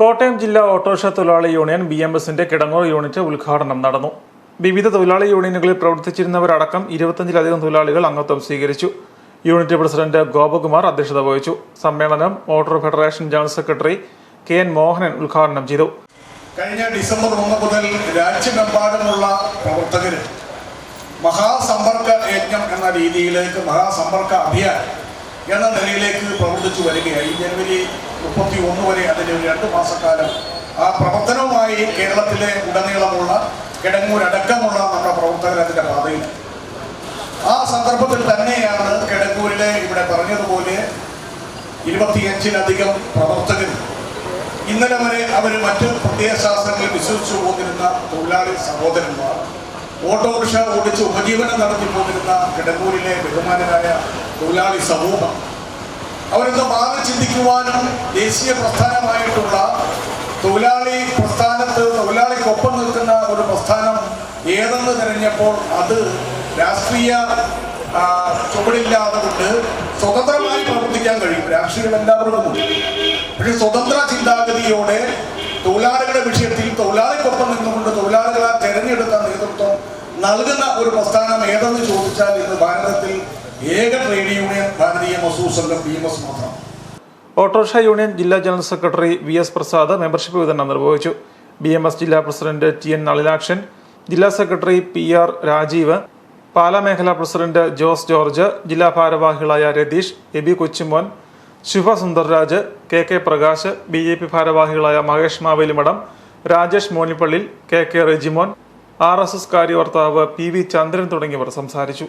കോട്ടയം ജില്ലാ ഓട്ടോറിക്ഷ തൊഴിലാളി union B M എസിന്റെ കിടങ്ങൂർ യൂണിറ്റ് ഉദ്ഘാടനം നടന്നു. വിവിധ തൊഴിലാളി യൂണിയനുകളിൽ പ്രവർത്തിച്ചിരുന്നവരടക്കം ഇരുപത്തഞ്ചിലധികം തൊഴിലാളികൾ അംഗത്വം സ്വീകരിച്ചു. യൂണിറ്റ് പ്രസിഡന്റ് ഗോപകുമാർ അധ്യക്ഷത വഹിച്ചു. സമ്മേളനം auto federation general secretary K N Mohanan ഉദ്ഘാടനം ചെയ്തു. കഴിഞ്ഞ ഡിസംബർ ഒന്ന് മുതൽ രാജ്യമെമ്പാടുമുള്ള പ്രവർത്തകർ മഹാസമ്പർക്ക യജ്ഞം എന്ന രീതിയിലേക്ക് മഹാസമ്പർക്ക അഭിയാൻ എന്ന നിലയിലേക്ക് പ്രവർത്തിച്ചു വരികയായി. ജനുവരി മുപ്പത്തി ഒന്ന് വരെ അതിന്റെ ഒരു രണ്ട് മാസക്കാലം ആ പ്രവർത്തനവുമായി കേരളത്തിലെ ഉടനീളമുള്ള കിടങ്ങൂരടക്കമുള്ള നമ്മുടെ പ്രവർത്തകർ അതിന്റെ പാതയിൽ. ആ സന്ദർഭത്തിൽ തന്നെയാണ് കിടങ്ങൂരിലെ ഇവിടെ പറഞ്ഞതുപോലെ ഇരുപത്തിയഞ്ചിലധികം പ്രവർത്തകർ ഇന്നലെ വരെ അവർ മറ്റ് പ്രത്യയശാസ്ത്രങ്ങളിൽ വിശ്വസിച്ചു പോന്നിരുന്ന തൊഴിലാളി സഹോദരന്മാർ ഓട്ടോറിക്ഷ ഓടിച്ച് ഉപജീവനം നടത്തി പോന്നിരുന്ന കിടങ്ങൂരിലെ ബഹുമാനരായ തൊഴിലാളി സമൂഹം. അവരൊന്ന് മാറി ചിന്തിക്കുവാനും ദേശീയ പ്രസ്ഥാനമായിട്ടുള്ള തൊഴിലാളി പ്രസ്ഥാനത്ത് തൊഴിലാളിക്കൊപ്പം നിൽക്കുന്ന ഒരു പ്രസ്ഥാനം ഏതെന്ന് തിരഞ്ഞപ്പോൾ അത് രാഷ്ട്രീയ ചുവടില്ലാതെ കൊണ്ട് സ്വതന്ത്രമായി പ്രവർത്തിക്കാൻ കഴിയും. രാഷ്ട്രീയം എല്ലാവരോടും പക്ഷെ സ്വതന്ത്ര ചിന്താഗതിയോടെ തൊഴിലാളികളുടെ വിഷയത്തിൽ തൊഴിലാളിക്കൊപ്പം നിന്നുകൊണ്ട് തൊഴിലാളികളെ തെരഞ്ഞെടുത്ത നേതൃത്വം നൽകുന്ന ഒരു പ്രസ്ഥാനം ഏതെന്ന് ചോദിച്ചാൽ ഇന്ന് ഭാരതത്തിൽ ഏക ഓട്ടോറിക്ഷ യൂണിയൻ ജില്ലാ general secretary V S Prasad membership വിതരണം നിർവഹിച്ചു. ബി എം എസ് ജില്ലാ പ്രസിഡന്റ് ടി എൻ നളിനാക്ഷൻ ജില്ലാ secretary P R Rajeev Pala മേഖലാ പ്രസിഡന്റ് ജോസ് ജോർജ് ജില്ലാ ഭാരവാഹികളായ Ratheesh Eby Kochumon Shubha Sundarraj K K Prakash B J P ഭാരവാഹികളായ Mahesh മാവേലിമഠം Rajesh മോനിപ്പള്ളിൽ K K Rejimon R S S കാര്യവർത്താവ് P V Chandran തുടങ്ങിയവർ സംസാരിച്ചു.